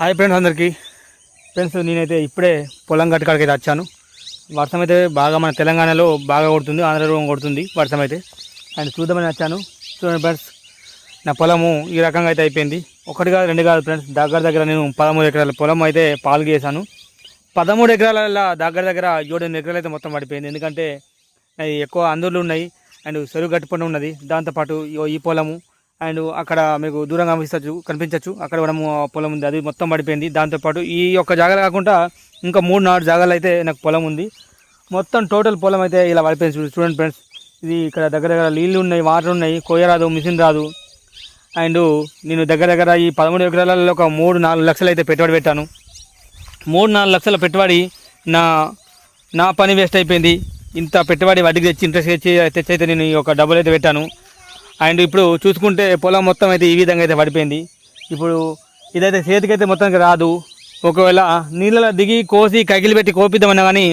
Hi friends అందరికీ. Friends నేనైతే ఇప్పుడే పొలం గట్టుకాడికి అయితే వచ్చాను. వర్షం అయితే బాగా మన తెలంగాణలో బాగా కొడుతుంది ఆంధ్రలో కొడుతుంది వర్షం అయితే. అండ్ చూద్దామని వచ్చాను. చూడండి ఫ్రెండ్స్ నా పొలము ఈ రకంగా అయితే అయిపోయింది. ఒకటి కాదు రెండు కాదు ఫ్రెండ్స్ దగ్గర దగ్గర నేను పదమూడు ఎకరాల పొలం అయితే పాలు చేశాను పదమూడు ఎకరాల దగ్గర దగ్గర ఏడు ఎకరాలు అయితే మొత్తం పడిపోయింది. ఎందుకంటే ఎక్కువ అందుర్లు ఉన్నాయి. అండ్ చెరువు గట్టుపడి ఉన్నది. దాంతోపాటు ఈ పొలము అండ్ అక్కడ మీకు దూరంగా కనిపించచ్చు. కనిపించవచ్చు అక్కడ మనము పొలం ఉంది. అది మొత్తం పడిపోయింది. దాంతోపాటు ఈ యొక్క జాగాలు కాకుండా ఇంకా మూడు నాలుగు జాగాలు అయితే నాకు పొలం ఉంది. మొత్తం టోటల్ పొలం అయితే ఇలా పడిపోయింది స్టూడెంట్ చూడండి ఫ్రెండ్స్. ఇది ఇక్కడ దగ్గర దగ్గర నీళ్ళు ఉన్నాయి వాటర్ ఉన్నాయి కొయ్యరాదు మిషన్ రాదు. అండ్ నేను దగ్గర దగ్గర ఈ పదమూడు ఎకరాలలో ఒక మూడు నాలుగు లక్షలు అయితే పెట్టుబడి పెట్టాను. మూడు నాలుగు లక్షల పెట్టుబడి నా నా పని వేస్ట్ అయిపోయింది. ఇంత పెట్టుబడి వడ్డీకి తెచ్చి ఇంట్రెస్ట్ తెచ్చి తెచ్చి అయితే నేను ఈ ఒక డబ్బులు అయితే పెట్టాను. అండ్ ఇప్పుడు చూసుకుంటే పొలం మొత్తం అయితే ఈ విధంగా అయితే పడిపోయింది. ఇప్పుడు ఇదైతే చేతికైతే మొత్తానికి రాదు. ఒకవేళ నీళ్ళలో దిగి కోసి కగిలి పెట్టి కోపిద్దామన్నా కానీ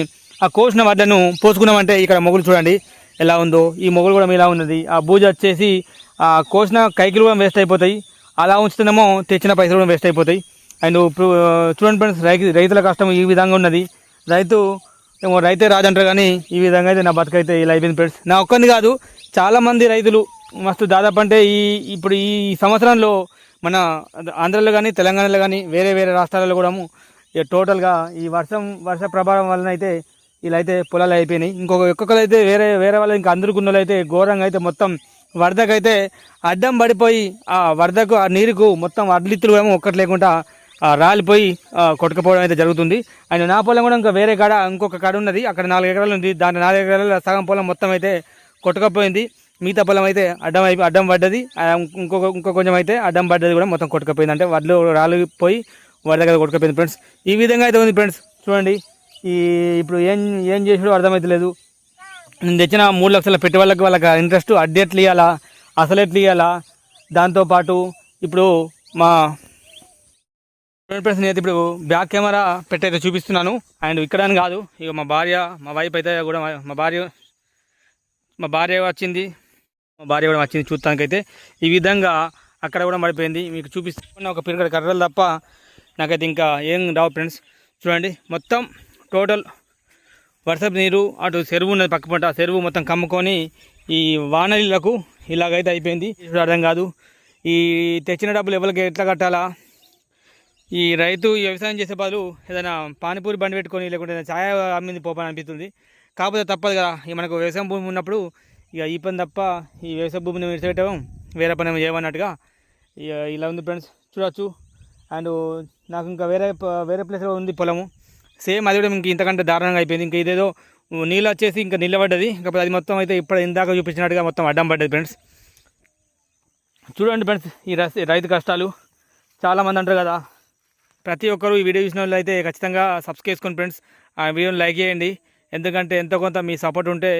ఆ కోసిన వడ్లను పోసుకున్నామంటే ఇక్కడ మొగులు చూడండి. ఎలా ఉందో ఈ మొగులు కూడా ఇలా ఉన్నది. ఆ బూజ వచ్చేసి ఆ కోసిన కైకిలు కూడా వేస్ట్ అయిపోతాయి. అలా ఉంచుతున్నామో తెచ్చిన పైసలు కూడా వేస్ట్ అయిపోతాయి. అండ్ ఇప్పుడు చూడండి ఫ్రెండ్స్ రైతు రైతుల కష్టం ఈ విధంగా ఉన్నది. రైతు ఏమో రైతే రాజంటారు కానీ ఈ విధంగా అయితే నా బతుకైతే ఇలా అయిపోయింది ఫ్రెండ్స్. నా ఒక్కరిని కాదు చాలామంది రైతులు మస్తు దాదాపు అంటే ఈ ఇప్పుడు ఈ సంవత్సరంలో మన ఆంధ్రలో కానీ తెలంగాణలో కానీ వేరే వేరే రాష్ట్రాలలో కూడా టోటల్గా ఈ వర్షం వర్ష ప్రభావం వలన అయితే ఇలా అయితే పొలాలు అయిపోయినాయి. ఇంకొక ఒక్కొక్కరు అయితే వేరే వేరే వాళ్ళు ఇంకా అందరు గున్నలు అయితే ఘోరంగా అయితే మొత్తం వరదకైతే అడ్డం పడిపోయి ఆ వరదకు ఆ నీరుకు మొత్తం అడ్లిత్తులు ఏమో ఒక్కటి లేకుండా రాలిపోయి కొట్టుకపోవడం కొట్టుకుపోవడం అయితే జరుగుతుంది. అండ్ నా పొలం కూడా ఇంకా వేరే కాడ ఇంకొక కాడ ఉన్నది. అక్కడ నాలుగు ఎకరాలు ఉంది. దాని నాలుగు ఎకరాల సగం పొలం మొత్తం అయితే కొట్టుకపోయింది. మిగతా పొలం అయితే అడ్డం అయిపోయి అడ్డం పడ్డది. ఇంకొక ఇంకో కొంచెం అయితే అడ్డం పడ్డది కూడా మొత్తం కొట్టుకపోయింది. అంటే వడ్లు రాలిపోయి వాడి దగ్గర కొట్టుకపోయింది ఫ్రెండ్స్. ఈ విధంగా అయితే ఉంది ఫ్రెండ్స్. చూడండి. ఈ ఇప్పుడు ఏం ఏం చేసాడో అర్థమవుతలేదు నేను తెచ్చిన మూడు లక్షల పెట్టుబడులకు వాళ్ళకి ఇంట్రెస్ట్ అడ్డు ఎట్లు ఇవ్వాలా అసలు ఎట్లు ఇవ్వాలా దాంతోపాటు ఇప్పుడు మా ఫ్రెండ్స్ నేను ఇప్పుడు బ్యాక్ కెమెరా పెట్టయితే చూపిస్తున్నాను. అండ్ ఇక్కడ అని కాదు. ఇక మా భార్య మా వైఫ్ అయితే కూడా మా- భార్య మా భార్య వచ్చింది. భార్య కూడా వచ్చింది చూడటానికైతే. ఈ విధంగా అక్కడ కూడా పడిపోయింది. మీకు చూపిస్తున్న ఒక పిరిగడ కర్రలు తప్ప నాకైతే ఇంకా ఏం రావు ఫ్రెండ్స్. చూడండి మొత్తం టోటల్ వర్షపు నీరు అటు చెరువు ఉన్నది పక్క పంట. చెరువు మొత్తం కమ్ముకొని ఈ వానలకు ఇలాగైతే అయిపోయింది. అర్థం కాదు. ఈ తెచ్చిన డబ్బులు ఎవరికి ఎట్లా కట్టాలా? ఈ రైతు ఈ వ్యవసాయం చేసే బదులు ఏదైనా పానీపూరి బండి పెట్టుకొని లేకుంటే ఛాయ అమ్మింది పోపని అనిపిస్తుంది. కాకపోతే తప్పదు కదా. మనకు వ్యవసాయం భూమి ఉన్నప్పుడు ఇక ఈ పని తప్ప ఈ వ్యవసాయ భూమిని విడిచిపెట్టడం వేరే పని చేయమన్నట్టుగా ఇక ఇలా ఉంది ఫ్రెండ్స్. చూడవచ్చు అండ్ నాకు ఇంకా వేరే వేరే ప్లేస్లో ఉంది పొలము. సేమ్ అది కూడా ఇంక ఇంతకంటే దారుణంగా అయిపోయింది. ఇంకా ఇదేదో నీళ్ళు వచ్చేసి ఇంకా నిలబడ్డది కాకపోతే అది మొత్తం అయితే ఇప్పుడు ఇందాక చూపించినట్టుగా మొత్తం అడ్డం పడ్డది ఫ్రెండ్స్. చూడండి ఫ్రెండ్స్ ఈ రైతు కష్టాలు. చాలామంది అంటారు కదా ప్రతి ఒక్కరు ఈ వీడియో చూసిన వాళ్ళు అయితే ఖచ్చితంగా సబ్స్క్రైబ్ చేసుకోండి ఫ్రెండ్స్ ఆ వీడియోని లైక్ చేయండి. ఎందుకంటే ఎంతో కొంత మీ సపోర్ట్ ఉంటే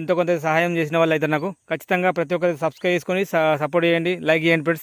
ఎంతో కొంత సహాయం చేసిన వాళ్ళు అయితే నాకు. ఖచ్చితంగా ప్రతి ఒక్కరికి సబ్స్క్రైబ్ చేసుకొని సపోర్ట్ చేయండి. లైక్ చేయండి ఫ్రెండ్స్